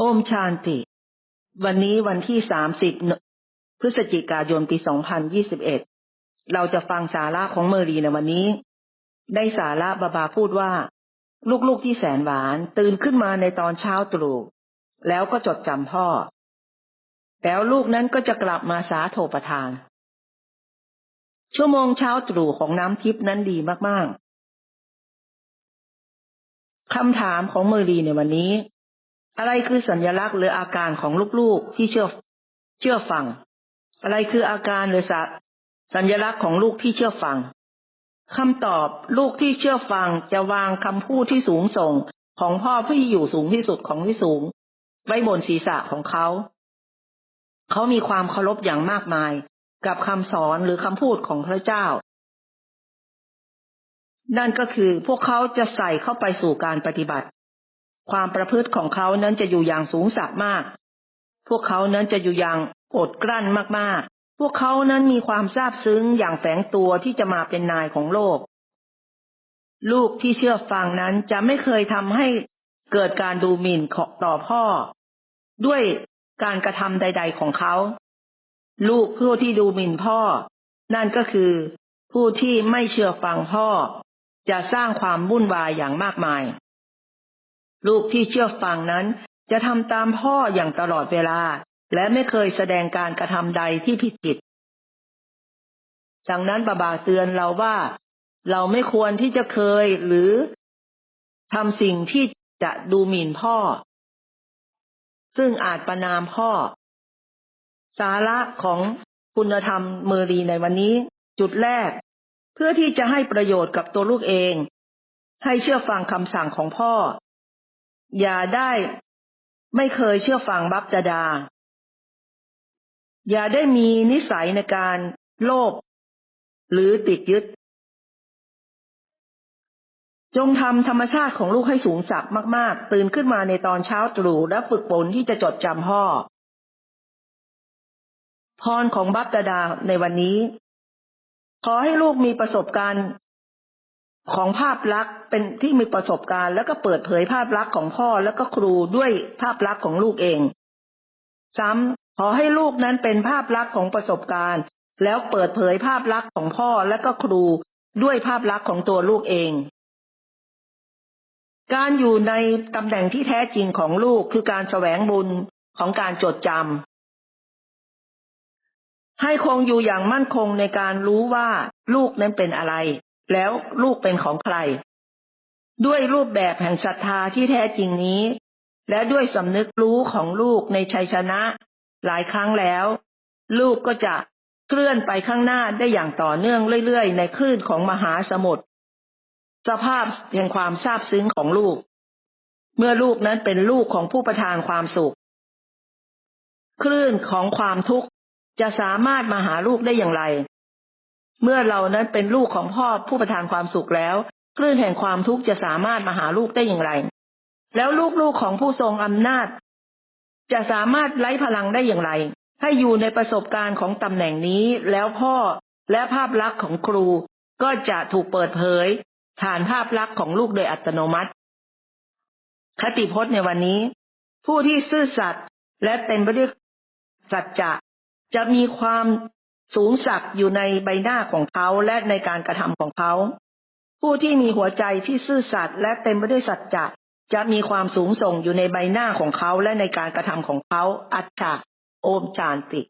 อมชานติ วันนี้วันที่ 30 พฤศจิกายน ปี 2021 เราจะฟังสาระของเมอรีในวันนี้ในสาระบาบาพูดว่า ลูกๆที่แสนหวานตื่นขึ้นมาในตอนเช้าตรู่แล้วก็จดจำพ่อ แล้วลูกนั้นก็จะกลับมาสาโทประทาน ชั่วโมงเช้าตรู่ของน้ำทิพนั้นดีมากๆคำถามของเมอรีในวันนี้ อะไรคือสัญลักษณ์หรืออาการของลูกๆที่เชื่อเชื่อฟัง อะไรคืออาการหรือสัญลักษณ์ของลูกที่เชื่อฟังคำตอบลูกที่เชื่อฟังจะวางคำพูดที่สูงส่งของพ่อที่อยู่สูงที่สุดของที่สูง ไว้บนศีรษะของเขา เขามีความเคารพอย่างมากมาย กับคำสอนหรือคำพูดของพระเจ้า นั่นก็คือพวกเขาจะใส่เข้าไปสู่การปฏิบัติ ความประพฤติของเขานั้นจะอยู่อย่างสูงสักมาก พวกเขานั้นจะอยู่อย่างอดกลั้นมากๆ พวกเขานั้นมีความซาบซึ้งอย่างแฝงตัวที่จะมาเป็นนายของโลก ลูกที่เชื่อฟังนั้นจะไม่เคยทำให้เกิดการดูหมิ่นต่อพ่อ ด้วยการกระทำใด ๆของเขา ลูกผู้ที่ดูหมิ่นพ่อ นั่นก็คือผู้ที่ไม่เชื่อฟังพ่อ จะสร้างความวุ่นวายอย่างมากมาย ลูกที่เชื่อฟังนั้น จะทำตามพ่ออย่างตลอดเวลา และไม่เคยแสดงการกระทำใดที่ผิดผิดดังนั้นบาบาเตือนเราว่า เราไม่ควรที่จะเคยหรือทำสิ่งที่จะดูหมิ่นพ่อ ซึ่งอาจประนามพ่อ สาระของคุณธรรมเมรีในวันนี้ จุดแรก เพื่อที่จะให้ประโยชน์กับตัวลูกเอง ให้เชื่อฟังคำสั่งของพ่อ อย่าได้ไม่เคยเชื่อฟังบัพดาดา อย่าได้มีนิสัยในการโลภหรือติดยึด จงทำธรรมชาติของลูกให้สูงสักมาก ๆ ตื่นขึ้นมาในตอนเช้าตรู่และฝึกฝนที่จะจดจำพ่อ พรของบัพตดาในวันนี้ ขอให้ลูกมีประสบการณ์ ของภาพลักษณ์เป็นที่มีประสบการณ์ แล้วก็เปิดเผยภาพลักษณ์ของพ่อแล้วก็ครูด้วยภาพลักษณ์ของลูกเอง ซ้ำขอให้ลูกนั้นเป็นภาพลักษณ์ของประสบการณ์ แล้วเปิดเผยภาพลักษณ์ของพ่อและก็ครูด้วยภาพลักษณ์ของตัวลูกเอง การอยู่ในตำแหน่งที่แท้จริงของลูกคือการแสวงบุญของการจดจำให้คงอยู่อย่างมั่นคงในการรู้ว่าลูกนั้นเป็นอะไร แล้วลูกเป็นของใคร ด้วยรูปแบบแห่งศรัทธาที่แท้จริงนี้ และด้วยสำนึกรู้ของลูกในชัยชนะ หลายครั้งแล้ว ลูกก็จะเคลื่อนไปข้างหน้าได้อย่างต่อเนื่องเรื่อยๆ ในคลื่นของมหาสมุทรสภาพแห่งความซาบซึ้งของลูก เมื่อลูกนั้นเป็นลูกของผู้ประทานความสุข คลื่นของความทุกข์จะสามารถมาหาลูกได้อย่างไร เมื่อเรานั้นเป็นลูกของพ่อผู้ประทานความสุขแล้วคลื่นแห่งความทุกข์จะสามารถมาหาลูกได้อย่างไร แล้วลูกๆของผู้ทรงอำนาจ จะสามารถไล่พลังได้อย่างไร ให้อยู่ในประสบการณ์ของตำแหน่งนี้แล้วพ่อและภาพลักษณ์ของครูก็จะถูกเปิดเผย ผ่านภาพลักษณ์ของลูกโดยอัตโนมัติ คติพจน์ในวันนี้ ผู้ที่ซื่อสัตย์และเต็มไปด้วยสัจจะจะมีความ สูงสักอยู่ในใบหน้าของเขาและในการกระทำของเขา ผู้ที่มีหัวใจที่ซื่อสัตย์และเต็มไปด้วยสัจจะจะมีความสูงส่งอยู่ในใบหน้าของเขาและในการกระทำของเขา อัจฉะโอมจานติ